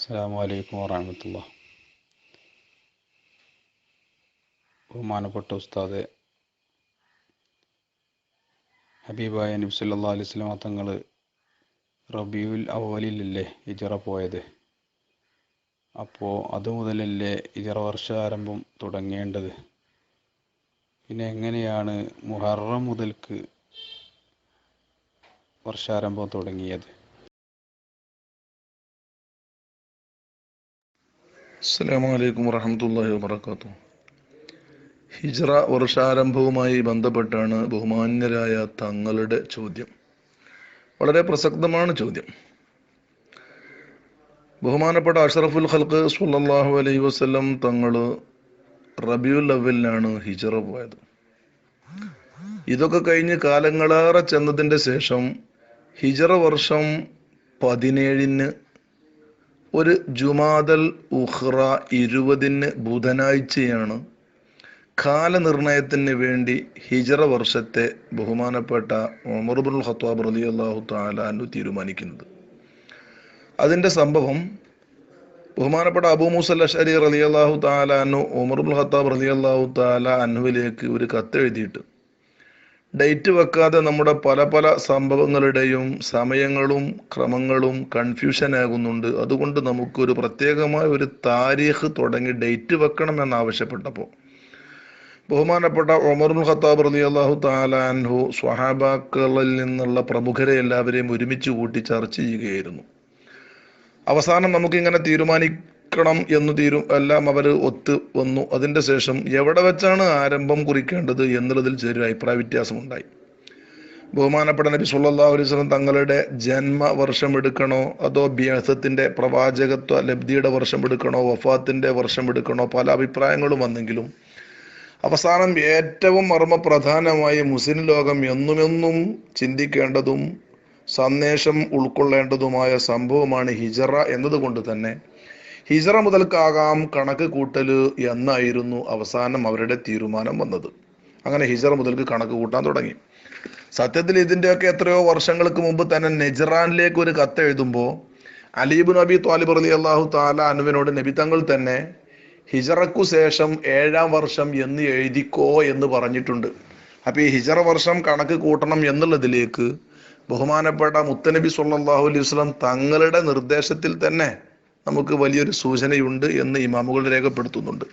അസ്സാം വലൈക്കും വാഹമത്തല്ല ബഹുമാനപ്പെട്ട ഉസ്താദ് ഹബീബായ നബ്സല്ലാ അലൈഹി വസല്ലമ തങ്ങൾ റബിയുൽ അവലിലല്ലേ ഇജറ പോയത്? അപ്പോൾ അതുമുതലല്ലേ ഇജറ വർഷാരംഭം തുടങ്ങേണ്ടത്? പിന്നെ എങ്ങനെയാണ് മുഹറം മുതൽക്ക് വർഷാരംഭം തുടങ്ങിയത്? അസ്സാം വലൈക്കും വറഹമത്തല്ലാഹി വാബർക്കാത്തു ഹിജ്റ വർഷാരംഭവുമായി ബന്ധപ്പെട്ടാണ് ബഹുമാന്യരായ തങ്ങളുടെ ചോദ്യം. വളരെ പ്രസക്തമാണ് ചോദ്യം. ബഹുമാനപ്പെട്ട അഷറഫുൽ ഖൽക്ക് സുല്ലാഹു അലൈഹി വസ്ലം തങ്ങൾ റബിയുൽ അവലിനാണ് ഹിജ്റ പോയത്. ഇതൊക്കെ കഴിഞ്ഞ് കാലങ്ങളേറെ ചെന്നതിന്റെ ശേഷം ഹിജ്റ വർഷം പതിനേഴിന് ഒരു ജുമാദൽ ഉഹ്റ ഇരുപതിന് ബുധനാഴ്ചയാണ്. കാലനിർണയത്തിന് വേണ്ടി ഹിജറ വർഷത്തെ ബഹുമാനപ്പെട്ട ഉമർബുൽ ഖത്താബ് റലി അള്ളാഹു താലാനു തീരുമാനിക്കുന്നത്. അതിന്റെ സംഭവം ബഹുമാനപ്പെട്ട അബൂ മൂസൽ അഷരി റലി അള്ളാഹു താലാനു ഉമർബുൽ ഹത്താബ് റലി അള്ളാഹു താല അനുവിലേക്ക് ഒരു കത്ത് എഴുതിയിട്ട് ഡേറ്റ് വെക്കാതെ നമ്മുടെ പല പല സംഭവങ്ങളുടെയും സമയങ്ങളും ക്രമങ്ങളും കൺഫ്യൂഷൻ ആകുന്നുണ്ട്. അതുകൊണ്ട് നമുക്കൊരു പ്രത്യേകമായ ഒരു താരീഖ് തുടങ്ങി ഡേറ്റ് വെക്കണം എന്നാവശ്യപ്പെട്ടപ്പോൾ ബഹുമാനപ്പെട്ട ഒമറുൽ ഖത്താബ് റലി അള്ളാഹു താലാൻഹു സ്വഹാബാക്കളിൽ നിന്നുള്ള പ്രമുഖരെ എല്ലാവരെയും ഒരുമിച്ച് കൂട്ടി ചർച്ച ചെയ്യുകയായിരുന്നു. അവസാനം നമുക്കിങ്ങനെ തീരുമാനിക്കണം എന്ന് തീരു. എല്ലാം അവർ ഒത്ത് വന്നു. അതിന്റെ ശേഷം എവിടെ വെച്ചാണ് ആരംഭം കുറിക്കേണ്ടത് എന്നുള്ളതിൽ ചെറിയ അഭിപ്രായ വ്യത്യാസമുണ്ടായി. ബഹുമാനപ്പെട്ട നബി അലൈഹി വസല്ലം തങ്ങളുടെ ജന്മവർഷം എടുക്കണോ? അതോ ബ്യാസത്തിന്റെ പ്രവാചകത്വ ലബ്ധിയുടെ വർഷം എടുക്കണോ? വഫാത്തിന്റെ വർഷം എടുക്കണോ? പല അഭിപ്രായങ്ങളും വന്നെങ്കിലും അവസാനം ഏറ്റവും മർമ്മപ്രധാനമായി മുസ്ലിം ലോകം എന്നുമെന്നും ചിന്തിക്കേണ്ടതും സന്ദേശം ഉൾക്കൊള്ളേണ്ടതുമായ സംഭവമാണ് ഹിജറ എന്നതുകൊണ്ട് തന്നെ ഹിജറ മുതൽക്കാകാം കണക്ക് കൂട്ടൽ എന്നായിരുന്നു അവസാനം അവരുടെ തീരുമാനം വന്നത്. അങ്ങനെ ഹിജറ മുതൽക്ക് കണക്ക് കൂട്ടാൻ തുടങ്ങി. സത്യത്തിൽ ഇതിന്റെയൊക്കെ എത്രയോ വർഷങ്ങൾക്ക് മുമ്പ് തന്നെ നെജറാനിലേക്ക് ഒരു കത്ത് എഴുതുമ്പോൾ അലീബ് നബി താലിബ് അലി അള്ളാഹു താല അനുവിനോട് നബി തങ്ങൾ തന്നെ ഹിജറക്കു ശേഷം ഏഴാം വർഷം എന്ന് എഴുതിക്കോ എന്ന് പറഞ്ഞിട്ടുണ്ട്. അപ്പോൾ ഈ ഹിജറ വർഷം കണക്ക് കൂട്ടണം എന്നുള്ളതിലേക്ക് ബഹുമാനപ്പെട്ട മുത്തനബി സല്ലല്ലാഹു അലൈഹി വസ്ലം തങ്ങളുടെ നിർദ്ദേശത്തിൽ തന്നെ നമുക്ക് വലിയൊരു സൂചനയുണ്ട് എന്ന് ഇമാമുകൾ രേഖപ്പെടുത്തുന്നുണ്ട്.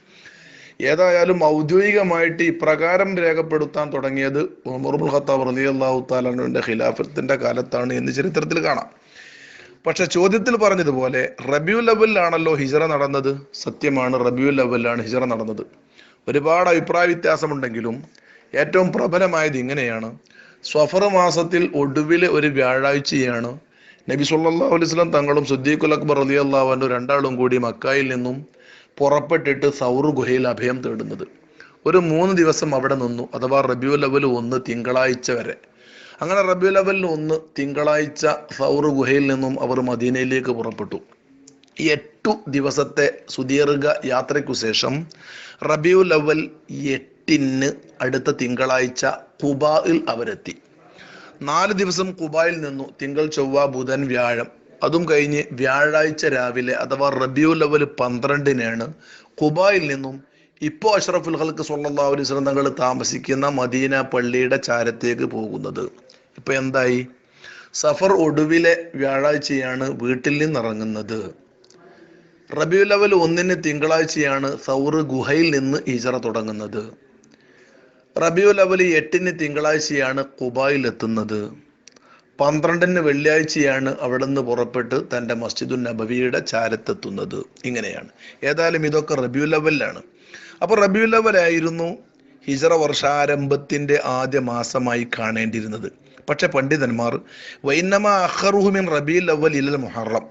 ഏതായാലും ഔദ്യോഗികമായിട്ട് ഇപ്രകാരം രേഖപ്പെടുത്താൻ തുടങ്ങിയത് ഉമറുൽ ഖത്താബ് റലി അള്ളാഹു താലാനുവിന്റെ ഖിലാഫത്തിന്റെ കാലത്താണ് എന്ന് ചരിത്രത്തിൽ കാണാം. പക്ഷെ ചോദ്യത്തിൽ പറഞ്ഞതുപോലെ റബിയു ലെവലിലാണല്ലോ ഹിജറ നടന്നത്? സത്യമാണ് റബിയു ലെവലിലാണ് ഹിജറ നടന്നത്. ഒരുപാട് അഭിപ്രായ വ്യത്യാസമുണ്ടെങ്കിലും ഏറ്റവും പ്രബലമായത് ഇങ്ങനെയാണ്. സ്വഫർ മാസത്തിൽ ഒടുവിൽ ഒരു വ്യാഴാഴ്ചയാണ്. നബി സല്ലല്ലാഹു അലൈഹി വസല്ലം തങ്ങളും സുദ്ദീഖുൽ അക്ബർ അലി അള്ളാഹുവിന്റെ രണ്ടാളും കൂടി മക്കായിൽ നിന്നും പുറപ്പെട്ടിട്ട് സൗർ ഗുഹയിൽ അഭയം തേടുന്നത്. ഒരു മൂന്ന് ദിവസം അവിടെ നിന്നു. അഥവാ റബിയു ലെവൽ ഒന്ന് തിങ്കളാഴ്ച വരെ. അങ്ങനെ റബിയു ലെവൽ ഒന്ന് തിങ്കളാഴ്ച സൗർ ഗുഹയിൽ നിന്നും അവർ മദീനയിലേക്ക് പുറപ്പെട്ടു. എട്ടു ദിവസത്തെ സുദീർഘ യാത്രയ്ക്കു ശേഷം റബിയു ലെവൽ എട്ടിന് അടുത്ത തിങ്കളാഴ്ച കുബായിൽ അവരെത്തി. നാല് ദിവസം കുബായിൽ നിന്നു തിങ്കൾ ചൊവ്വ ബുധൻ വ്യാഴം. അതും കഴിഞ്ഞ് വ്യാഴാഴ്ച രാവിലെ അഥവാ റബിയു ലെവൽ പന്ത്രണ്ടിനാണ് കുബായിൽ നിന്നും ഇപ്പോൾ അഷ്റഫുൽ ഹൽക്ക് സല്ലല്ലാഹു അലൈഹി തങ്ങൾ താമസിക്കുന്ന മദീന പള്ളിയുടെ ചാരത്തേക്ക് പോകുന്നത്. ഇപ്പൊ എന്തായി? സഫർ ഒടുവിലെ വ്യാഴാഴ്ചയാണ് വീട്ടിൽ നിന്നിറങ്ങുന്നത് റബിയു ലെവൽ ഒന്നിന് തിങ്കളാഴ്ചയാണ് സൗർ ഗുഹയിൽ നിന്ന് ഈജറ തുടങ്ങുന്നത്. റബിയു അവലി എട്ടിന് തിങ്കളാഴ്ചയാണ് കുബായിൽ എത്തുന്നത്. പന്ത്രണ്ടിന് വെള്ളിയാഴ്ചയാണ് അവിടെ നിന്ന് പുറപ്പെട്ട് തന്റെ മസ്ജിദുൻ നബവിയുടെ ചാരത്തെത്തുന്നത്. ഇങ്ങനെയാണ്. ഏതായാലും ഇതൊക്കെ റബിയുൽ അവലിലാണ് അപ്പോൾ റബിയുൽ അവലായിരുന്നു ഹിജറ വർഷാരംഭത്തിന്റെ ആദ്യ മാസമായി കാണേണ്ടിയിരുന്നത്. പക്ഷെ പണ്ഡിതന്മാർ വൈനമ അഹറുഹുമിൻ റബിയുൽ അവൽ ഇലൽ മുഹറം.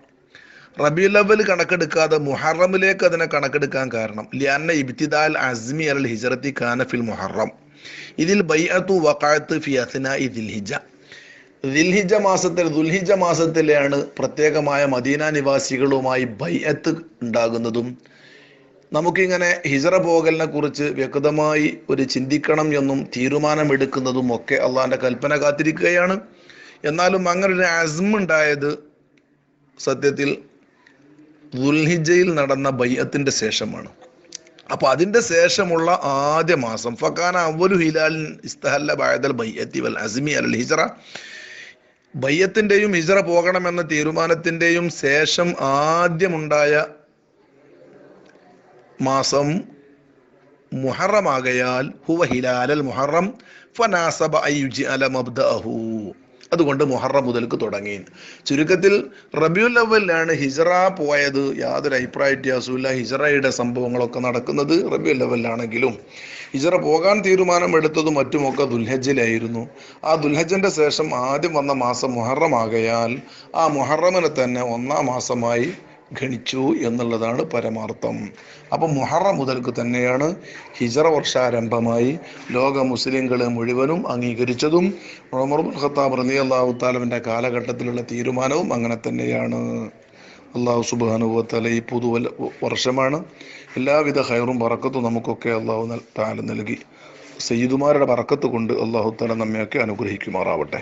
റബിയുൽ അവൽ കണക്കെടുക്കാതെ മുഹറമിലേക്ക് അതിനെ കണക്കെടുക്കാൻ കാരണം ലിയാന്ന ഇബ്തിദാൽ അസ്മി അൽ ഹിജറത്തി കാനഫിൽ മുഹറം. ഇതിൽ ബൈഅത്തു വക്കാത്ത് ഫി അസ്ന ദിൽഹിജ. ദിൽഹിജ മാസത്തിൽ ദുൽഹിജ മാസത്തിലാണ് പ്രത്യേകമായ മദീന നിവാസികളുമായി ബൈഅത്ത് ഉണ്ടാകുന്നതും. നമുക്കിങ്ങനെ ഹിജറ പോകലിനെ കുറിച്ച് വ്യക്തമായി ഒരു ചിന്തിക്കണം എന്നും തീരുമാനമെടുക്കുന്നതും ഒക്കെ അള്ളാഹിന്റെ കൽപ്പന കാത്തിരിക്കുകയാണ്. എന്നാലും അങ്ങനെ ഒരു അസ്മ ഉണ്ടായത് സത്യത്തിൽ ദുൽഹിജയിൽ നടന്ന ബൈഅത്തിന്റെ ശേഷമാണ്. അപ്പൊ അതിന്റെ ശേഷമുള്ള ആദ്യ മാസം ഫക്കാന അവലു ഹിലാലിൻ ഇസ്തഹല്ല ബായദൽ ബയ്യത്തി വൽ അസ്മി അൽ ഹിജറ. ബയ്യത്തിന്റെയും ഹിജറ പോകണമെന്ന തീരുമാനത്തിന്റെയും ശേഷം ആദ്യമുണ്ടായ മാസം മുഹറമാകയാൽ ഹുവ ഹിലാലൽ മുഹറം ഫനാസബ അയ്യുജി അല മബ്ദഅഹു. അതുകൊണ്ട് മുഹറം മുതൽക്ക് തുടങ്ങി. ചുരുക്കത്തിൽ റബിയുൽ അവലിലാണ് ഹിജറ പോയത് യാതൊരു അഭിപ്രായ വ്യത്യാസമില്ല ഹിജറയുടെ സംഭവങ്ങളൊക്കെ നടക്കുന്നത് റബിയുൽ അവലിലാണെങ്കിലും ഹിജറ പോകാൻ തീരുമാനം എടുത്തതും മറ്റുമൊക്കെ ദുൽഹജ്ജിലായിരുന്നു. ആ ദുൽഹജിന്റെ ശേഷം ആദ്യം വന്ന മാസം മുഹറമാകയാൽ ആ മുഹറമിനെ തന്നെ ഒന്നാം മാസമായി ഗണിച്ചു എന്നുള്ളതാണ് പരമാർത്ഥം. അപ്പം മുഹറം മുതൽക്ക് തന്നെയാണ് ഹിജറ വർഷാരംഭമായി ലോക മുസ്ലിങ്ങൾ മുഴുവനും അംഗീകരിച്ചതും ഉമർ ബിൻ ഖത്താബ് റലി അള്ളാഹു താലവിന്റെ കാലഘട്ടത്തിലുള്ള തീരുമാനവും അങ്ങനെ തന്നെയാണ്. അള്ളാഹു സുബാനുഭവത്തല ഈ പുതു വർഷമാണ് എല്ലാവിധ ഹൈറും പറക്കത്തും നമുക്കൊക്കെ അള്ളാഹു താല നൽകി. സയ്യിദുമാരുടെ പറക്കത്ത് കൊണ്ട് അള്ളാഹു താല നമ്മയൊക്കെ അനുഗ്രഹിക്കുമാറാവട്ടെ.